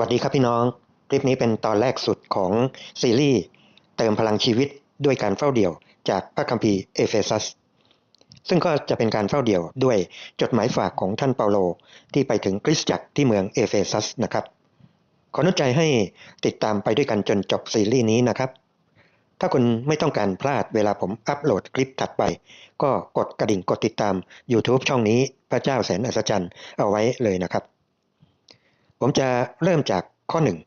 วัสดีครับพี่น้อง คลิปนี้เป็นตอนแรกสุดของซีรีส์เติมพลังชีวิตด้วยการเฝ้าเดี่ยวจากพระคัมภีร์เอเฟซัส ซึ่งก็จะเป็นการเฝ้าเดี่ยวด้วยจดหมายฝากของท่านเปาโลที่ไปถึงคริสตจักรที่เมืองเอเฟซัสนะครับ ขออนุญใจให้ติดตามไปด้วยกันจนจบซีรีส์นี้นะครับ ถ้าคุณไม่ต้องการพลาดเวลาผมอัปโหลดคลิปถัดไป ก็กดกระดิ่งกดติดตาม YouTube ช่องนี้พระเจ้าแสนอัศจรรย์เอาไว้เลยนะครับ ผมจะเริ่มจากข้อหนึ่ง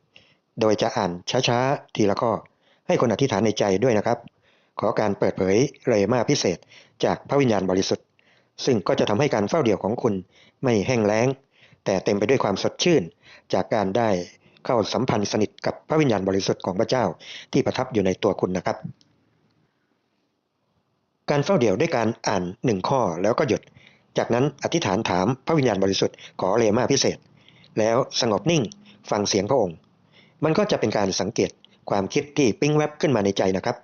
โดยจะอ่านช้าๆ ทีละข้อ ให้คนอธิษฐานในใจด้วยนะครับ ขอการเปิดเผยเรมาพิเศษจากพระวิญญาณบริสุทธิ์ ซึ่งก็จะทำให้การเฝ้าเดี่ยวของคุณไม่แห้งแล้ง แต่เต็มไปด้วยความสดชื่น จากการได้เข้าสัมพันธ์สนิทกับพระวิญญาณบริสุทธิ์ของพระเจ้าที่ประทับอยู่ในตัวคุณนะครับ การเฝ้าเดี่ยวด้วยการอ่านหนึ่งข้อแล้วก็หยุด จากนั้นอธิษฐานถามพระวิญญาณบริสุทธิ์ขอเรมาพิเศษ แล้วสงบนิ่งฟังเสียงพระองค์ มันก็จะเป็นการสังเกตความคิดที่ปิ้งแวบขึ้นมาในใจนะครับ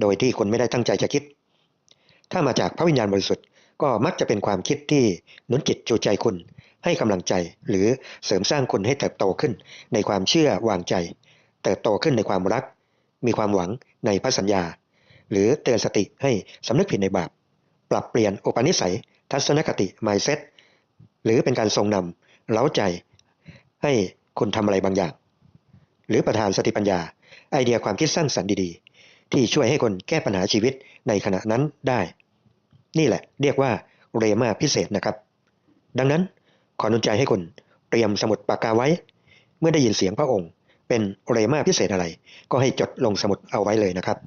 โดยที่คุณไม่ได้ตั้งใจจะคิด ถ้ามาจากพระวิญญาณบริสุทธิ์ก็มักจะเป็นความคิดที่หนุนจิตจูใจคุณ ให้กำลังใจหรือเสริมสร้างคุณให้เติบโตขึ้น ในความเชื่อวางใจ เติบโตขึ้นในความรัก มีความหวังในพระสัญญา หรือเตือนสติให้สำนึกผิดในบาป ปรับเปลี่ยนอุปนิสัย ทัศนคติ mindset หรือเป็นการทรงนำเล้าใจ ให้คุณทำอะไรบางอย่าง หรือประทานสติปัญญา ไอเดียความคิดสร้างสรรค์ดีๆ ที่ช่วยให้คนแก้ปัญหาชีวิตในขณะนั้นได้ นี่แหละเรียกว่าเรมาพิเศษนะครับ ดังนั้นขออนุญใจให้คุณเตรียมสมุดปากกาไว้ เมื่อได้ยินเสียงพระองค์ เป็นเรมาพิเศษอะไร ก็ให้จดลงสมุดเอาไว้เลยนะครับ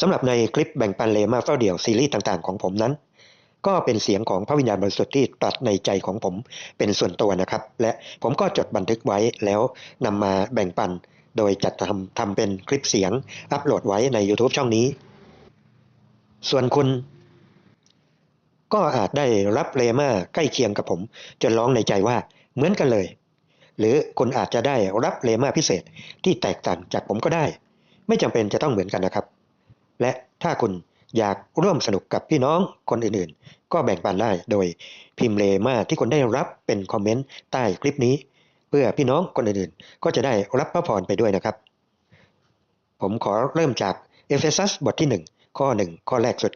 สำหรับในคลิปแบ่งปันเรมาเฝ้าเดี่ยวซีรีส์ต่างๆของผมนั้น ก็เป็นเสียงของพระวิญญาณบริสุทธิ์ที่ตรัสในใจของผมเป็นส่วนตัวนะครับ และผมก็จดบันทึกไว้แล้วนำมาแบ่งปัน โดยจัดทำทำเป็นคลิปเสียงอัปโหลดไว้ใน YouTube ช่องนี้ ส่วนคุณ ก็อาจได้รับเรมาใกล้เคียงกับผม จนร้องในใจว่าเหมือนกันเลย หรือคุณอาจจะได้รับเรมาพิเศษที่แตกต่างจากผมก็ได้ ไม่จำเป็นจะต้องเหมือนกันนะครับ และถ้าคุณ อยากร่วมสนุกกับพี่น้องคนอื่นๆ ก็แบ่งปันได้โดยพิมพ์เลมาที่คุณได้รับเป็นคอมเมนต์ใต้คลิปนี้ เพื่อพี่น้องคนอื่นๆ ก็จะได้รับพระพรไปด้วยนะครับ ผมขอเริ่มจากเอเฟซัสบทที่ 1 ข้อ 1 ข้อแรกสุด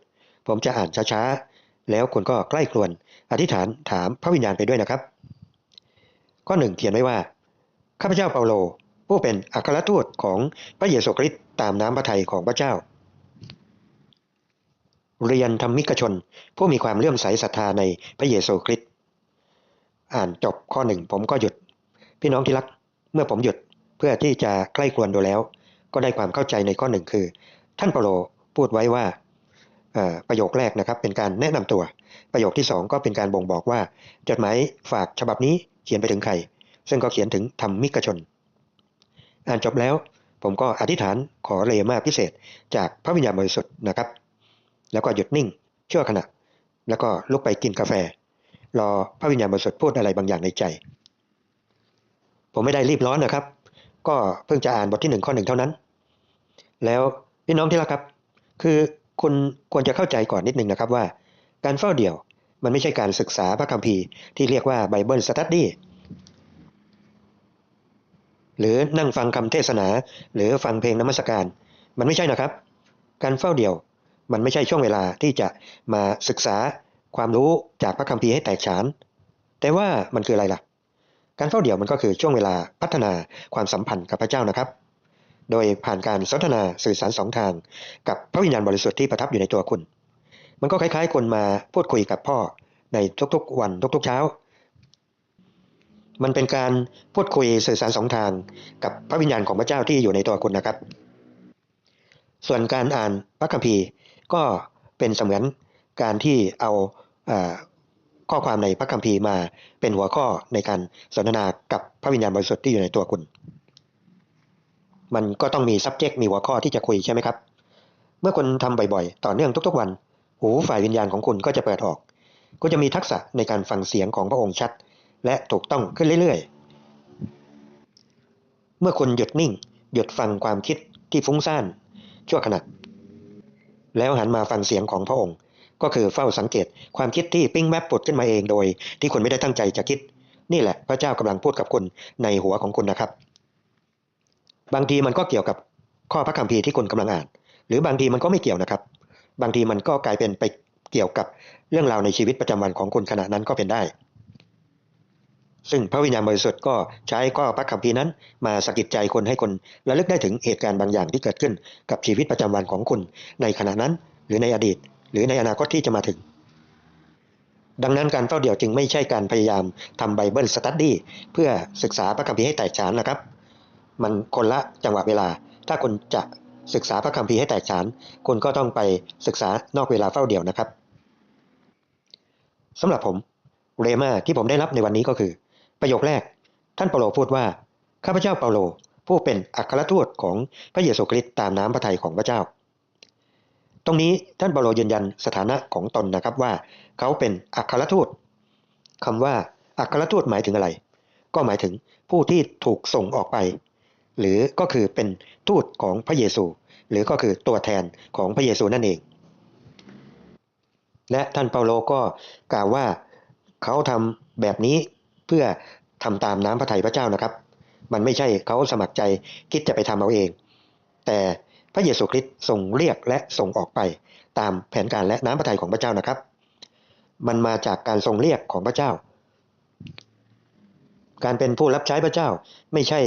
ผมจะอ่านช้าๆ แล้วคุณก็ใกล้ครวน อธิษฐานถามพระวิญญาณไปด้วยนะครับ ข้อหนึ่งเขียนไว้ว่า ข้าพเจ้าเปาโล ผู้เป็นอัครทูตของพระเยซูคริสต์ตามน้ำพระทัยของพระเจ้า เรียนธรรมิกชน ผู้มีความเลื่อมใสศรัทธาในพระเยซูคริสต์อ่านจบข้อหนึ่งผมก็หยุด พี่น้องที่รักเมื่อผมหยุดเพื่อที่จะใกล้ควนดูแล้ว ก็ได้ความเข้าใจในข้อหนึ่งคือ ท่านเปโลพูดไว้ว่าประโยคแรกนะครับเป็นการแนะนำตัว ประโยคที่สองก็เป็นการบ่งบอกว่า จดหมายฝากฉบับนี้เขียนไปถึงใคร ซึ่งก็เขียนถึงธรรมิกชน อ่านจบแล้ว ผมก็อธิษฐานขอเลมาพิเศษจากพระวิญญาณบริสุทธิ์นะครับ แล้วก็หยุดนิ่งชั่วขณะ แล้วก็ลุกไปกินกาแฟ รอพระวิญญาณบริสุทธิ์พูดอะไรบางอย่างในใจ ผมไม่ได้รีบร้อนนะครับ ก็เพิ่งจะอ่านบทที่หนึ่งข้อหนึ่งเท่านั้น แล้วพี่น้องที่รักครับ คือคุณควรจะเข้าใจก่อนนิดนึงนะครับว่า การเฝ้าเดี่ยวมันไม่ใช่การศึกษาพระคัมภีร์ที่เรียกว่าไบเบิลสตัดดี้หรือนั่งฟังคำเทศนา หรือฟังเพลงนมัสการ มันไม่ใช่นะครับ การเฝ้าเดี่ยว มันไม่ใช่ช่วงเวลาที่จะมาศึกษาความรู้จากพระคัมภีร์ให้แตกฉาน แต่ว่ามันคืออะไรล่ะ การเฝ้าเดี่ยวมันก็คือช่วงเวลาพัฒนาความสัมพันธ์กับพระเจ้านะครับ โดยผ่านการสนทนาสื่อสารสองทาง กับพระวิญญาณบริสุทธิ์ที่ประทับอยู่ในตัวคุณ มันก็คล้ายๆ คนมาพูดคุยกับพ่อในทุกๆวันทุกๆเช้า มันเป็นการพูดคุยสื่อสารสองทาง กับพระวิญญาณของพระเจ้าที่อยู่ในตัวคุณนะครับ ส่วนการอ่านพระคัมภีร์ ก็เป็นเสมือนการที่เอาข้อความในพระคัมภีร์มาเป็นหัวข้อในการสนทนากับพระวิญญาณบริสุทธิ์ที่อยู่ในตัวคุณ มันก็ต้องมี subject มีหัวข้อที่จะคุยใช่ไหมครับ เมื่อคุณทำบ่อยๆ ต่อเนื่องทุกๆวัน หูฝ่ายวิญญาณของคุณก็จะเปิดออก ก็จะมีทักษะในการฟังเสียงของพระองค์ชัด และถูกต้องขึ้นเรื่อยๆ เมื่อคุณหยุดนิ่ง หยุดฟังความคิดที่ฟุ้งซ่านชั่วขณะ แล้วหันมาฟังเสียงของพระองค์ ก็คือเฝ้าสังเกตความคิดที่ปิ้งแมปปุดขึ้นมาเองโดย ที่คุณไม่ได้ตั้งใจจะคิด นี่แหละพระเจ้ากำลังพูดกับคุณในหัวของคุณนะครับ บางทีมันก็เกี่ยวกับข้อพระคัมภีร์ที่คุณกำลังอ่าน หรือบางทีมันก็ไม่เกี่ยวนะครับ บางทีมันก็กลายเป็นไปเกี่ยวกับเรื่องราวในชีวิตประจำวันของคุณขณะนั้นก็เป็นได้ ซึ่งพระวิญญาณบริสุทธิ์ก็ใช้ข้อพระคัมภีร์นั้น มาสะกิดใจคนให้คนระลึกได้ถึงเหตุการณ์บางอย่างที่เกิดขึ้นกับชีวิตประจำวันของคุณ ในขณะนั้น หรือในอดีต หรือในอนาคตที่จะมาถึง ดังนั้นการเฝ้าเดี่ยวจึงไม่ใช่การพยายามทำไบเบิลสตัดดี้เพื่อศึกษาพระคัมภีร์ให้แตกฉานนะครับ มันคนละจังหวะเวลา ถ้าคุณจะศึกษาพระคัมภีร์ให้แตกฉานคุณก็ต้องไปศึกษานอกเวลาเฝ้าเดี่ยวนะครับสำหรับผมเรมาที่ผมได้รับในวันนี้ก็คือ ประโยคแรก ท่านเปาโลพูดว่า ข้าพเจ้าเปาโล ผู้เป็นอัครทูตของพระเยซูคริสต์ตามน้ำพระทัยของพระเจ้า ตรงนี้ท่านเปาโลยืนยันสถานะของตนนะครับว่า เขาเป็นอัครทูตคำว่าอัครทูตหมายถึงอะไร ก็หมายถึงผู้ที่ถูกส่งออกไป หรือก็คือเป็นทูตของพระเยซู หรือก็คือตัวแทนของพระเยซูนั่นเอง และท่านเปาโลก็กล่าวว่าเขาทำแบบนี้ พื่อทำตามน้ำพระทัยพระเจ้านะครับ มันไม่ใช่เขาสมัครใจคิดจะไปทำเอาเอง แต่พระเยซูคริสต์ทรงเรียกและส่งออกไปตามแผนการและน้ำพระทัยของพระเจ้านะครับ มันมาจากการทรงเรียกของพระเจ้า การเป็นผู้รับใช้พระเจ้าไม่ใช่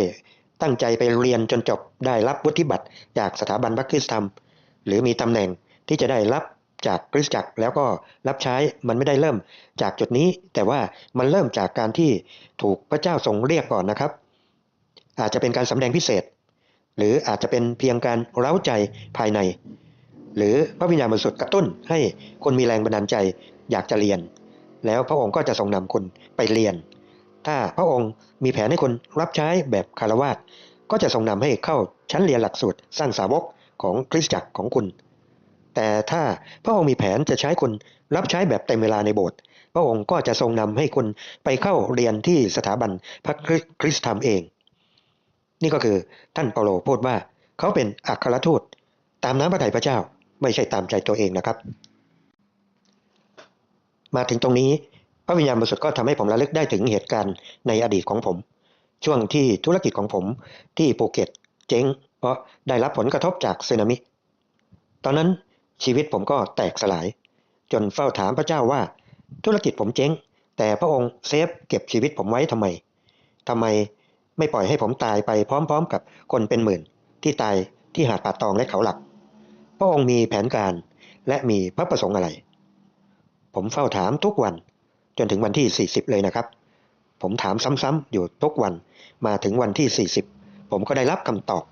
ตั้งใจไปเรียนจนจบได้รับวุฒิบัตรจากสถาบันพระคริสตธรรม หรือมีตำแหน่งที่จะได้รับ จากคริสตจักรแล้วก็รับใช้มันไม่ได้เริ่มจากจุดนี้ แต่ว่ามันเริ่มจากการที่ถูกพระเจ้าทรงเรียกก่อนนะครับ อาจจะเป็นการสำแดงพิเศษ หรืออาจจะเป็นเพียงการเร้าใจภายใน หรือพระวิญญาณบริสุทธิ์กระตุ้นให้คนมีแรงบันดาลใจอยากจะเรียน แล้วพระองค์ก็จะทรงนำคนไปเรียน ถ้าพระองค์มีแผนให้คนรับใช้แบบคารวาสก็จะทรงนำให้เข้าชั้นเรียนหลักสูตรสร้างสาวกของคริสตจักรของคุณ แต่ถ้าพระองค์มีแผนจะใช้คนรับใช้แบบเต็มเวลาในโบสถ์พระองค์ก็จะทรงนำให้คุณไปเข้าเรียนที่สถาบันพระคริสตธรรมเอง นี่ก็คือท่านเปาโลพูดว่า เขาเป็นอัครทูตตามน้ำพระทัยพระเจ้าไม่ใช่ตามใจตัวเองนะครับ มาถึงตรงนี้พระวิญญาณบริสุทธิ์ก็ทำให้ผมระลึกได้ถึงเหตุการณ์ในอดีตของผม ช่วงที่ธุรกิจของผมที่ภูเก็ตเจ๊งเพราะได้รับผลกระทบจากสึนามิ ตอนนั้น ชีวิตผมก็แตกสลาย จนเฝ้าถามพระเจ้าว่า ธุรกิจผมเจ๊ง แต่พระองค์เซฟเก็บชีวิตผมไว้ทำไมทำไมไม่ปล่อยให้ผมตายไปพร้อมๆ กับคนเป็นหมื่น ที่ตายที่หาดป่าตองและเขาหลัก พระองค์มีแผนการและมีพระประสงค์อะไร ผมเฝ้าถามทุกวันจนถึงวันที่ 40 เลยนะครับ ผมถามซ้ำๆอยู่ทุกวันมาถึงวันที่ 40 ผมก็ได้รับคำตอบ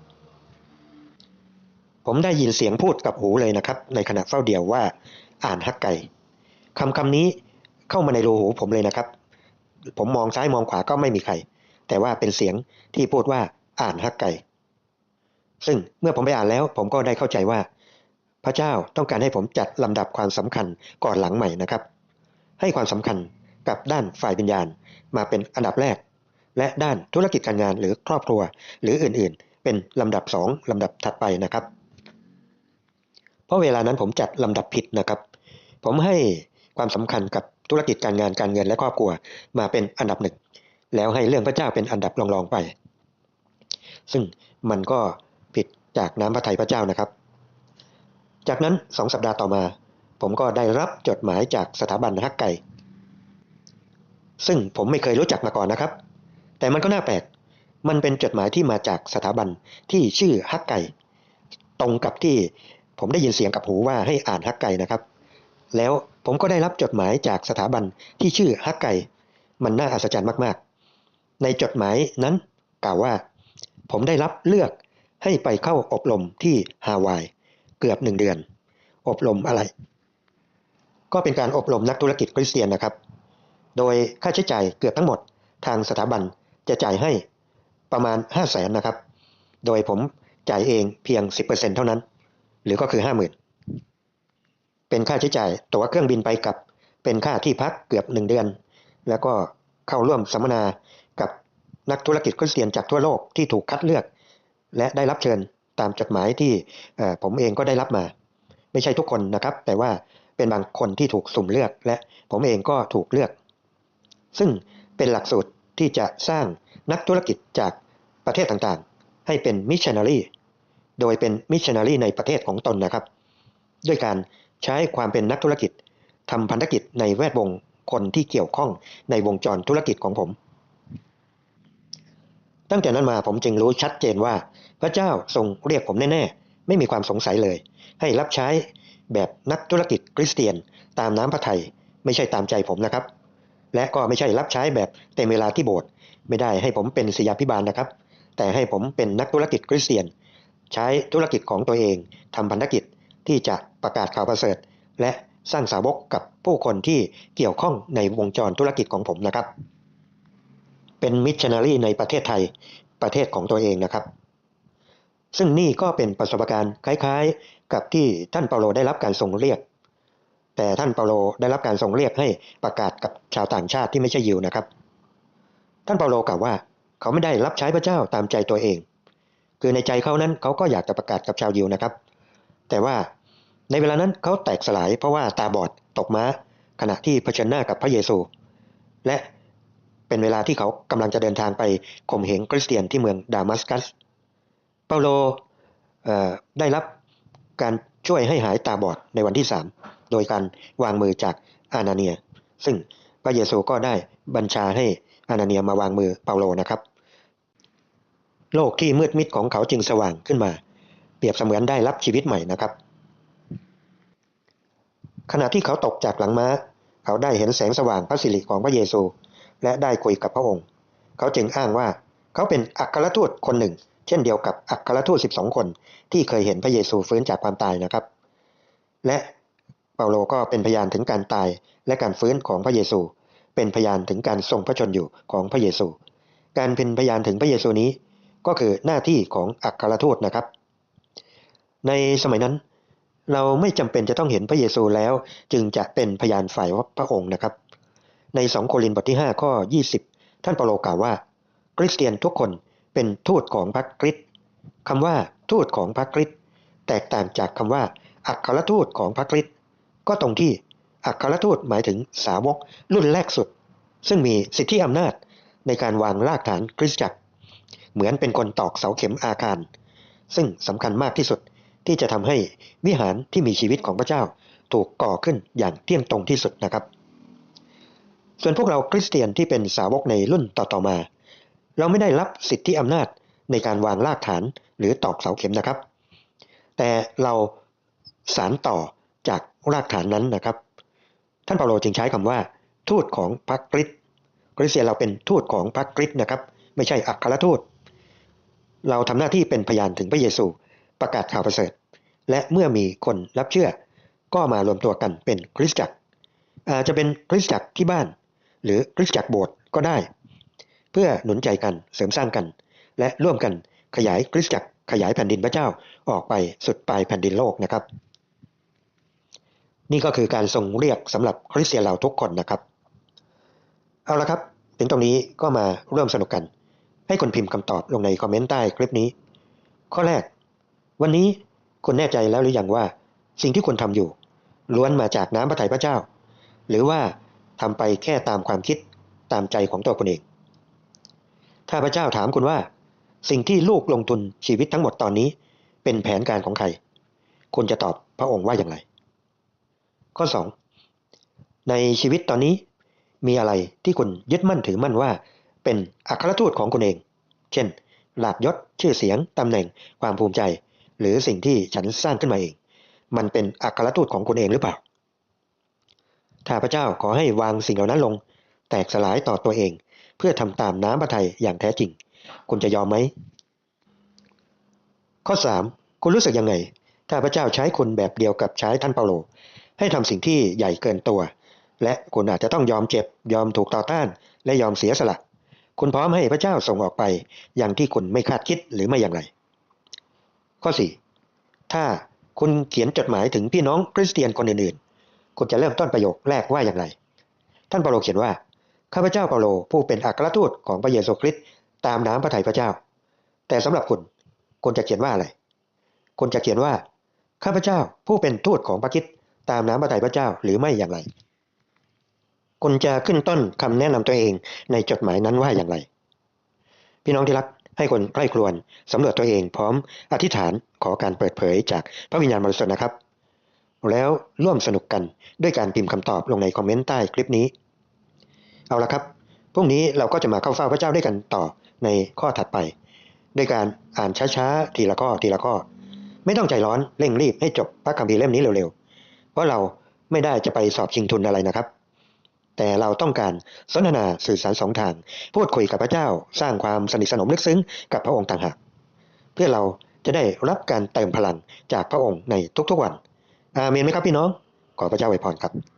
ผมได้ยินเสียงพูดกับหูเลยนะครับ ในขณะเฝ้าเดียวว่า อ่านฮักไก่คำคำนี้เข้ามาในรูหูผมเลยนะครับ ผมมองซ้ายมองขวาก็ไม่มีใคร แต่ว่าเป็นเสียงที่พูดว่าอ่านฮักไก่ ซึ่งเมื่อผมไปอ่านแล้ว ผมก็ได้เข้าใจว่า พระเจ้าต้องการให้ผมจัดลำดับความสำคัญก่อนหลังใหม่นะครับ ให้ความสำคัญกับด้านฝ่ายวิญญาณมาเป็นอันดับแรก และด้านธุรกิจการงานหรือครอบครัว หรืออื่นๆ เป็นลำดับสองลำดับถัดไปนะครับ เพราะเวลานั้นผมจัดลำดับผิดนะครับ ผมให้ความสำคัญกับธุรกิจการงานการเงินและครอบครัวมาเป็นอันดับหนึ่ง แล้วให้เรื่องพระเจ้าเป็นอันดับรองๆไป ซึ่งมันก็ผิดจากน้ำพระทัยพระเจ้านะครับ จากนั้นสองสัปดาห์ต่อมา ผมก็ได้รับจดหมายจากสถาบันฮักไก่ ซึ่งผมไม่เคยรู้จักมาก่อนนะครับ แต่มันก็น่าแปลก มันเป็นจดหมายที่มาจากสถาบันที่ชื่อฮักไก่ ตรงกับที่ ผมได้ยินเสียงกับหูว่าให้อ่านฮักไก่นะครับ แล้วผมก็ได้รับจดหมายจากสถาบันที่ชื่อฮักไก่ มันน่าอัศจรรย์มากๆ ในจดหมายนั้นกล่าวว่า ผมได้รับเลือกให้ไปเข้าอบรมที่ฮาวาย เกือบหนึ่งเดือน อบรมอะไร ก็เป็นการอบรมนักธุรกิจคริสเตียนนะครับ โดยค่าใช้จ่ายเกือบทั้งหมดทางสถาบันจะจ่ายให้ประมาณ 5 0 0แสนนะครับ โดยผมจ่ายเองเพียง 10%เท่านั้น หรือก็คือ50,000เป็นค่าใช้จ่ายตั๋วเครื่องบินไปกับเป็นค่าที่พักเกือบ1เดือน แล้วก็เข้าร่วมสัมมนากับนักธุรกิจคริสเตียนจากทั่วโลกที่ถูกคัดเลือก และได้รับเชิญตามจดหมายที่ผมเองก็ได้รับมา ไม่ใช่ทุกคนนะครับ แต่ว่าเป็นบางคนที่ถูกสุ่มเลือก และผมเองก็ถูกเลือก ซึ่งเป็นหลักสูตรที่จะสร้างนักธุรกิจจากประเทศต่างๆ ให้เป็นมิชชันนารี โดยเป็นมิชชันนารีในประเทศของตนนะครับ ด้วยการใช้ความเป็นนักธุรกิจทำพันธกิจในแวดวงคนที่เกี่ยวข้องในวงจรธุรกิจของผม ตั้งแต่นั้นมาผมจึงรู้ชัดเจนว่า พระเจ้าทรงเรียกผมแน่ๆ ไม่มีความสงสัยเลย ให้รับใช้แบบนักธุรกิจคริสเตียน ตามน้ำพระทัยไม่ใช่ตามใจผมนะครับ และก็ไม่ใช่รับใช้แบบเต็มเวลาที่โบสถ์ไม่ได้ให้ผมเป็นศิยาพิบาลนะครับ แต่ให้ผมเป็นนักธุรกิจคริสเตียน ใช้ธุรกิจของตัวเองทำพันธกิจที่จะประกาศข่าวประเสริฐ และสร้างสาวกกับผู้คนที่เกี่ยวข้องในวงจรธุรกิจของผมนะครับ เป็นมิชชันนารีในประเทศไทยประเทศของตัวเองนะครับ ซึ่งนี่ก็เป็นประสบการณ์คล้ายๆ กับที่ท่านเปาโลได้รับการส่งเรียก แต่ท่านเปาโลได้รับการส่งเรียกให้ประกาศกับชาวต่างชาติที่ไม่ใช่ยิวนะครับ ท่านเปาโลกล่าวว่า เขาไม่ได้รับใช้พระเจ้าตามใจตัวเอง คือในใจเขานั้นเขาก็อยากจะประกาศกับชาวยิวนะครับ แต่ว่าในเวลานั้นเขาแตกสลายเพราะว่าตาบอดตกม้า ขณะที่เผชิญหน้ากับพระเยซู และเป็นเวลาที่เขากำลังจะเดินทางไปข่มเหงคริสเตียนที่เมืองดามัสกัส เปาโลได้รับการช่วยให้หายตาบอดในวันที่ 3 โดยการวางมือจากอานาเนีย ซึ่งพระเยซูก็ได้บัญชาให้อานาเนียมาวางมือเปาโลนะครับ โลกที่มืดมิดของเขาจึงสว่างขึ้นมา เปรียบเสมือนได้รับชีวิตใหม่นะครับ ขณะที่เขาตกจากหลังม้า เขาได้เห็นแสงสว่างพระสิริของพระเยซู และได้คุยกับพระองค์ เขาจึงอ้างว่าเขาเป็นอัครทูตคนหนึ่ง เช่นเดียวกับอัครทูต 12 คน ที่เคยเห็นพระเยซูฟื้นจากความตายนะครับ และเปาโลก็เป็นพยานถึงการตายและการฟื้นของพระเยซู เป็นพยานถึงการทรงพระชนอยู่ของพระเยซู การเป็นพยานถึงพระเยซูนี้ ก็คือหน้าที่ของอัครทูตนะครับ ในสมัยนั้นเราไม่จำเป็นจะต้องเห็นพระเยซูแล้ว จึงจะเป็นพยานฝ่ายพระองค์นะครับ ใน 2 โครินธ์บทที่ 5 ข้อ 20 ท่านเปาโลกล่าวว่า คริสเตียนทุกคนเป็นทูตของพระคริสต์คำว่าทูตของพระคริสต์แตกต่างจากคำว่า อัครทูตของพระคริสต์ก็ตรงที่อัครทูตหมายถึงสาวกรุ่นแรกสุด ซึ่งมีสิทธิอำนาจในการวางรากฐานคริสตจักร เหมือนเป็นคนตอกเสาเข็มอาคาร ซึ่งสำคัญมากที่สุดที่จะทำให้วิหารที่มีชีวิตของพระเจ้าถูกก่อขึ้นอย่างเที่ยงตรงที่สุดนะครับ ส่วนพวกเราคริสเตียนที่เป็นสาวกในรุ่นต่อๆมา เราไม่ได้รับสิทธิอำนาจในการวางรากฐานหรือตอกเสาเข็มนะครับ แต่เราสารต่อจากรากฐานนั้นนะครับ ท่านเปาโลจึงใช้คำว่า ทูตของพระคริสต์คริสเตียนเราเป็นทูตของพระคริสต์นะครับ ไม่ใช่อัครทูต เราทำหน้าที่เป็นพยานถึงพระเยซูประกาศข่าวประเสริฐ และเมื่อมีคนรับเชื่อ ก็มารวมตัวกันเป็นคริสตจักร อาจจะเป็นคริสตจักรที่บ้าน หรือคริสตจักรโบสถ์ก็ได้ เพื่อหนุนใจกันเสริมสร้างกัน และร่วมกันขยายคริสตจักรขยายแผ่นดินพระเจ้าออกไปสุดปลายแผ่นดินโลกนะครับ นี่ก็คือการทรงเรียกสำหรับคริสเตียนเราทุกคนนะครับ เอาละครับ ถึงตรงนี้ก็มาร่วมสนุกกัน ให้คนพิมพ์คำตอบลงในคอมเมนต์ใต้คลิปนี้ ข้อแรก วันนี้คุณแน่ใจแล้วหรือยังว่า สิ่งที่คุณทำอยู่ ล้วนมาจากน้ำพระทัยพระเจ้า หรือว่าทำไปแค่ตามความคิดตามใจของตัวคุณเอง ถ้าพระเจ้าถามคุณว่า สิ่งที่ลูกลงทุนชีวิตทั้งหมดตอนนี้ เป็นแผนการของใคร คุณจะตอบพระองค์ว่าอย่างไร ข้อ 2 ในชีวิตตอนนี้มีอะไรที่คุณยึดมั่นถือมั่นว่า เป็นอัครทูตของคุณเอง เช่น ลาบยศ ชื่อเสียง ตำแหน่ง ความภูมิใจ หรือสิ่งที่ฉันสร้างขึ้นมาเอง มันเป็นอัครทูตของคุณเองหรือเปล่า ถ้าพระเจ้าขอให้วางสิ่งเหล่านั้นลง แตกสลายต่อตัวเอง เพื่อทำตามน้ำพระทัยอย่างแท้จริง คุณจะยอมไหม ข้อ 3 คุณรู้สึกยังไง ถ้าพระเจ้าใช้คุณแบบเดียวกับใช้ท่านเปาโล ให้ทำสิ่งที่ใหญ่เกินตัว และคุณอาจจะต้องยอมเจ็บ ยอมถูกต่อต้าน และยอมเสียสละ คุณพร้อมให้พระเจ้าส่งออกไปอย่างที่คุณไม่คาดคิดหรือไม่อย่างไร ข้อ 4 ถ้าคุณเขียนจดหมายถึงพี่น้องคริสเตียนคนอื่นๆ คุณจะเริ่มต้นประโยคแรกว่าอย่างไร ท่านเปาโลเขียนว่าข้าพเจ้าเปาโลผู้เป็นอัครทูตของพระเยซูคริสต์ตามน้ำพระทัยพระเจ้า แต่สำหรับคุณคุณจะเขียนว่าอะไร คุณจะเขียนว่าข้าพเจ้าผู้เป็นทูตของพระคริสต์ตามน้ำพระทัยพระเจ้าหรือไม่อย่างไร คุณจะขึ้นต้นคำแนะนำตัวเองในจดหมายนั้นว่าอย่างไร พี่น้องที่รักให้คนใกล้ครวนสำรวจตัวเองพร้อมอธิษฐานขอการเปิดเผยจากพระวิญญาณบริสุทธิ์นะครับ แล้วร่วมสนุกกันด้วยการพิมพ์คำตอบลงในคอมเมนต์ใต้คลิปนี้ เอาละครับพรุ่งนี้เราก็จะมาเข้าเฝ้าพระเจ้าด้วยกันต่อในข้อถัดไป ด้วยการอ่านช้าๆทีละข้อทีละข้อ ไม่ต้องใจร้อนเร่งรีบให้จบพระคัมภีร์เล่มนี้เร็วๆ เพราะเราไม่ได้จะไปสอบชิงทุนอะไรนะครับ แต่เราต้องการสนทนาสื่อสารสองทาง พูดคุยกับพระเจ้าสร้างความสนิทสนมลึกซึ้งกับพระองค์ต่างหาก เพื่อเราจะได้รับการเติมพลังจากพระองค์ในทุกๆวัน อาเมนไหมครับพี่น้อง ขอพระเจ้าอวยพรครับ